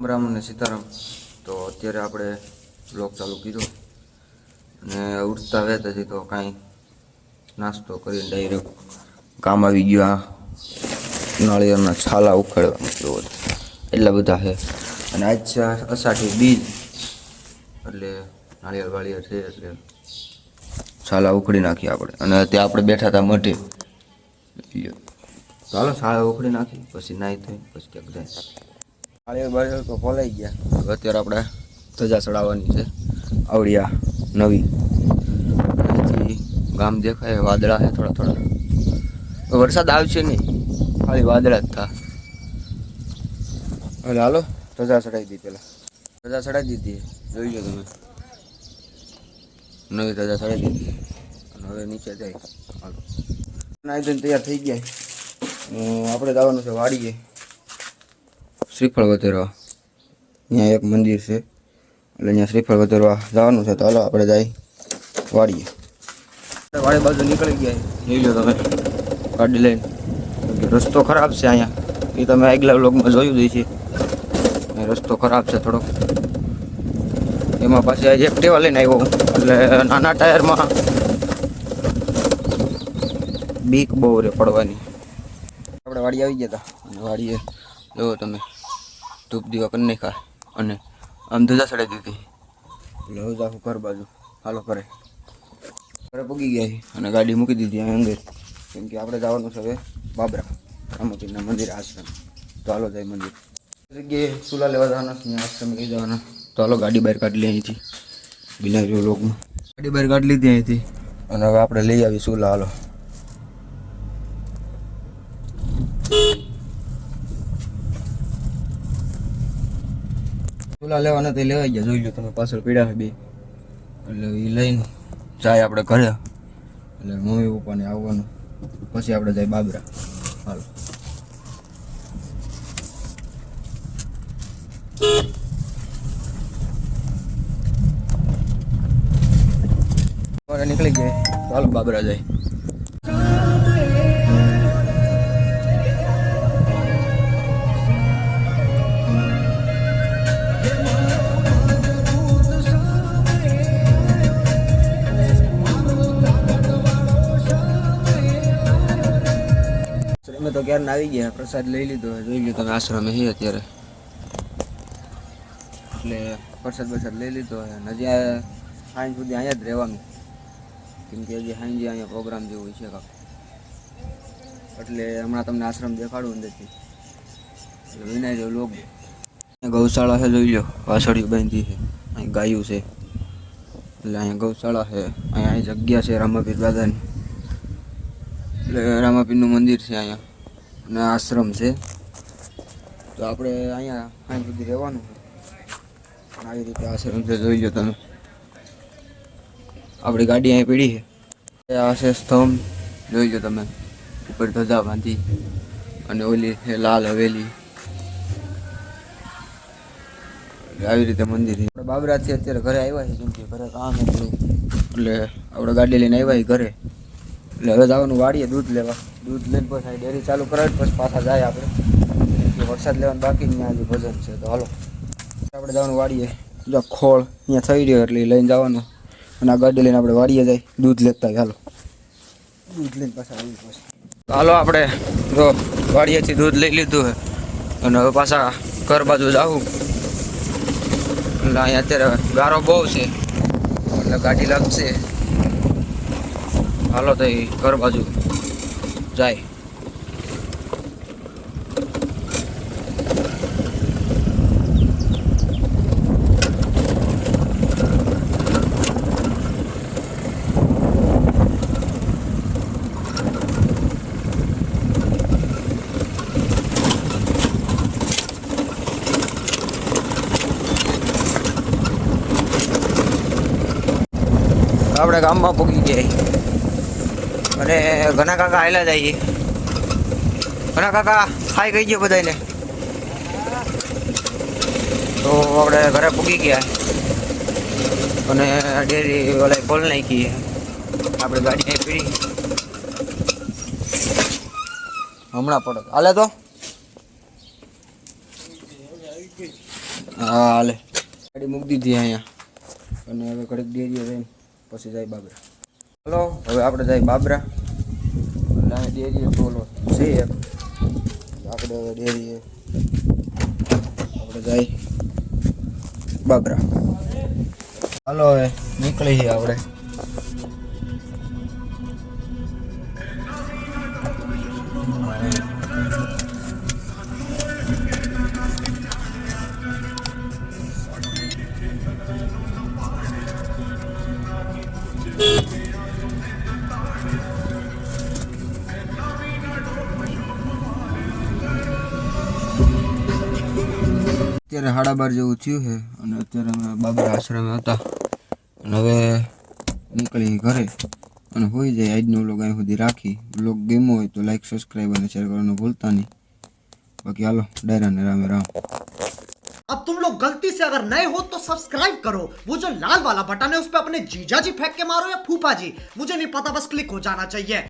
રામ અને સીતારામ. તો અત્યારે આપણે બ્લોગ ચાલુ કર્યો અને ઉઠતા વેત હજી તો કાંઈ નાસ્તો કરીને ડાયરેક્ટ કામ આવી ગયા. નાળિયેરના છાલા ઉખાડવા જોવો એટલા બધા છે. અને આજ છે અષાઢી બીજ. એટલે નાળિયેર વાળિયેર છે એટલે છાલા ઉખડી નાખી આપણે. અને ત્યાં આપણે બેઠા હતા મઢે. ચાલો છાલા ઉખડી નાખી પછી નાહી થઈ પછી ક્યાંક જાય. તો ફોલાઈ ગયા. અત્યારે આપણે ધજા ચડાવવાની છે. આવડિયા નવી. ગામ દેખાય વાદળા છે થોડા થોડા. વરસાદ આવશે નહીં. ખાલી વાદળા જ થા. હવે હાલો. ધજા ચડાવી દીધી પેલા ધજા ચડાવી દીધી. જોઈ લો તમે. નવી ધજા ચડાવી દીધી. અને હવે નીચે જાય. હાલો. નાઈ તૈયાર થઈ ગયા. આપણે જવાનું છે વાડીએ. શ્રીફળ વધેરવા. અહીંયા એક મંદિર છે. એટલે અહીંયા શ્રીફળ વધેરવા જવાનું છે. તો હાલો આપણે જાય વાડીએ. વાડી બાજુ નીકળી ગયા જોઈ લો તમે. ગાડી લઈને. રસ્તો ખરાબ છે અહીંયા. એ તમે આગલા બ્લોગમાં જોયું જ છે રસ્તો ખરાબ છે થોડોક. એમાં પાછી આજે એક્ટિવા લઈને આવ્યો એટલે નાના ટાયરમાં બીક બહુ રે પડવાની. આપણે વાડી આવી ગયા હતા. વાડીએ જુઓ તમે. ધૂપ દીવા કરી નાખ્યા અને આમ ધજા ચડાવી દીધી. એટલે હવે આખું ઘર બાજુ. હાલો કરે ઘરે પૂગી ગયા છે અને ગાડી મૂકી દીધી અહીં અંદર. કેમ કે આપણે જવાનું છે હવે બાબરા. રામપીરના મંદિર આશ્રમ. તો હાલો જાય મંદિર. જગ્યાએ ચૂલા લેવા જવાના છે આશ્રમ લઈ જવાના. તો હાલો ગાડી બહાર કાઢી લઈ અહીંથી. બિના જો લોકમાં. ગાડી બહાર કાઢી લીધી અહીંથી. અને હવે આપણે લઈ આવી ચૂલા, હાલો. ચૂલા લેવાના તો લેવાઈ ગયા. જોઈ લો તમે પાછળ પીડા બે. એટલે એ લઈને જાય આપણે ઘરે. એટલે મમ્મી પપ્પાને આવવાનું. પછી આપણે જાય બાબરા. હાલો. નીકળી ગયા. ચાલો બાબરા જાય. અમે આવી ગયા? પ્રસાદ લઈ લીધો. જોઈ લીધો તમે આશ્રમે છે અત્યારે. એટલે પ્રસાદ પ્રસાદ લઈ લીધો અને સાંજ સુધી અહીંયા જ રહેવાનું. કેમ કે હજી સાંજે અહીંયા પ્રોગ્રામ જેવું છે કાંક. એટલે હમણાં તમને આશ્રમ દેખાડું અંદરથી. વિનાય જો લોક ગૌશાળા છે, જોઈ લો વાસળીઓ બાંધી છે. અહીં ગાયું છે. એટલે અહીંયા ગૌશાળા છે. અહીંયા અહીં જગ્યા છે રામાપીર દાદાની. એટલે રામાપીરનું મંદિર છે અહીંયા. અને આશ્રમ છે. તો આપણે અહીંયા સાંજ સુધી રહેવાનું આવી રીતે આશ્રમ છે, જોઈ લો તમે. આપણી ગાડી અહીં પીડી છે. આ સ્તંભ, જોઈ લો તમે. ઉપર ધજા બાંધી અને ઓલી છે લાલ હવેલી. આવી રીતે મંદિર આપણે બાબરાથી અત્યારે ઘરે આવ્યા છે જેમ કે ઘરે કામ હતું. એટલે આપણે ગાડી લઈને આવ્યા ઘરે. એટલે હવે જવાનું વાડીએ દૂધ લેવા. દૂધ લઈને પછી ડેરી ચાલુ કરાવી પછી પાછા જાય આપણે. વરસાદ લેવાનું બાકી ત્યાં આજે ભજન છે. તો હાલો. આપણે જવાનું વાડીએ. જો ખોળ અહીંયા થઈ રહ્યો એટલે લઈને જવાનું. અને આ ગાડી લઈને આપણે વાડીએ જાય દૂધ લેતા હાલો. દૂધ લઈને પાછા આવી પછી. હાલો આપણે જો વાડીએથી દૂધ લઈ લીધું છે. અને હવે પાછા ઘર બાજુ જાવું. એટલે અહીંયા અત્યારે ગારો બહુ છે. એટલે ગાડી લાગશે. હાલો તો ઘર બાજુ જાય. આપણે ગામમાં પૂગી ગયા. અને ઘણા કાકા આવેલા છે ઘણા કાકા ખાઈ ગઈ ગયો બધાને તો આપણે ઘરે પૂગી ગયા. અને ડેરી ઓલા ખોલ નાખી. આપણે ગાડી અહીં પીડી. હમણાં પડો. હાલે તો. હા, હાલે. ગાડી મૂકી દીધી અહીંયા. અને હવે ઘડીક ડેરી પછી જાય બાબરા. હલો હવે આપણે જાય બાબરા. અહીંયા ડેરીએ ટોલો છે એક આપણે હવે ડેરીએ. આપણે જાય બાબરા. હલો હવે નીકળી આપણે. અત્યારે સાડા બાર જેવું થયું છે અને અત્યારે અમે બાબરા આશ્રમે હતા અને હવે નીકળી ઘરે અને હોઈ જાય આજનો વ્લોગ અહીં સુધી રાખી વ્લોગ ગમ્યો હોય તો લાઈક સબસ્ક્રાઈબ અને શેર કરવાનું ભૂલતા નહીં બાકી હાલો ડાયરા ને રામે રામ अब तुम लोग गलती से अगर नए हो तो सब्सक्राइब करो वो जो लाल वाला बटन है उस पर अपने जीजा जी फेंक के मारो या फूफा जी मुझे नहीं पता बस क्लिक हो जाना चाहिए